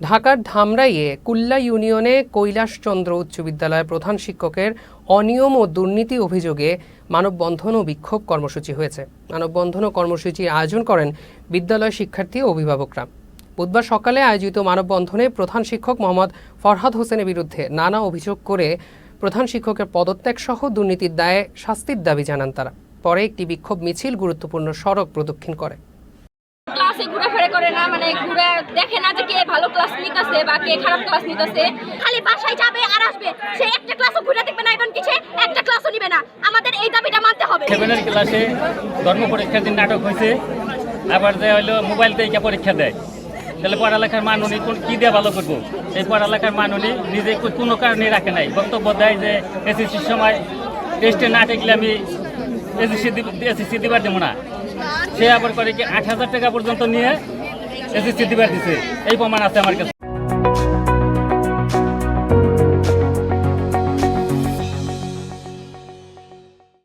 ঢাকার ধামরাইয়ে কুল্লা ইউনিয়নে কৈলাসচন্দ্র উচ্চ বিদ্যালয়ের প্রধান শিক্ষকের অনিয়ম ও দুর্নীতি অভিযোগে মানববন্ধন ও বিক্ষোভ কর্মসূচি হয়েছে। মানববন্ধন ও কর্মসূচির আয়োজন করেন বিদ্যালয় শিক্ষার্থী ও অভিভাবকরা। বুধবার সকালে আয়োজিত মানববন্ধনে প্রধান শিক্ষক মোহাম্মদ ফরহাদ হোসেনের বিরুদ্ধে নানা অভিযোগ করে প্রধান শিক্ষকের পদত্যাগ সহ দুর্নীতির দায়ে শাস্তির দাবি জানান তারা। পরে একটি বিক্ষোভ মিছিল গুরুত্বপূর্ণ সড়ক প্রদক্ষিণ করে। না মানে ঘুরে দেখে না যে কে ভালো ক্লাস নিতেছে বা কে খারাপ ক্লাস নিতেছে। খালি বাসায় যাবে আর আসবে। সে একটা ক্লাসও ঘুরে দেখবে না কিছু একটা ক্লাসও নিবে না। আমাদের এই দাবিটা মানতে হবে। সেভেনের ক্লাসে ধর্ম পরীক্ষার দিন নাটক হয়েছে। আবার যে হলো মোবাইল দিয়ে পরীক্ষা দেয়। তাহলে পড়ালেখার মান উনি কি দিয়ে ভালো করব? এই পড়ালেখার মান উনি নিজে কোনো কারণে রাখে নাই। বক্তব্য দেয় যে এসএসসির সময় টেস্টে না টেকলে আমি এসএসসি এসএসসি দিবার দেবো না। সে আবার করে কি আট হাজার টাকা পর্যন্ত নিয়ে এসএসসি দিবার দিছে। এই প্রমাণ আছে আমার কাছে।